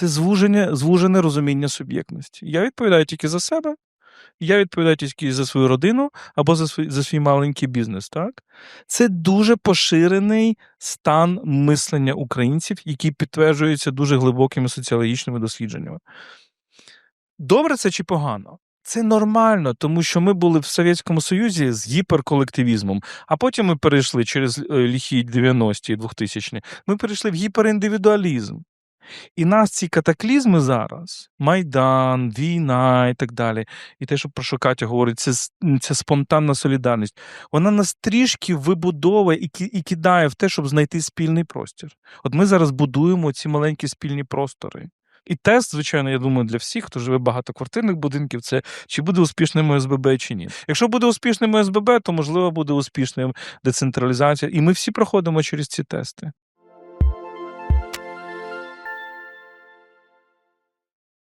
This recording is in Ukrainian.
це звуження, звужене розуміння суб'єктності. Я відповідаю тільки за себе, я відповідаю тільки за свою родину або за свій, за свій маленький бізнес. Так? Це дуже поширений стан мислення українців, який підтверджується дуже глибокими соціологічними дослідженнями. Добре це чи погано? Це нормально, тому що ми були в Совєтському Союзі з гіперколективізмом, а потім ми перейшли через е, ліхі 90-ті і 2000-ні, ми перейшли в гіперіндивідуалізм. І нас ці катаклізми зараз, Майдан, війна і так далі, і те, що про що Катя говорить, це, це спонтанна солідарність. Вона нас трішки вибудовує і, і кидає в те, щоб знайти спільний простір. От ми зараз будуємо ці маленькі спільні простори. І тест, звичайно, я думаю, для всіх, хто живе в багатоквартирних будинків, це чи буде успішним ОСББ чи ні. Якщо буде успішним ОСББ, то можливо буде успішним децентралізація. І ми всі проходимо через ці тести.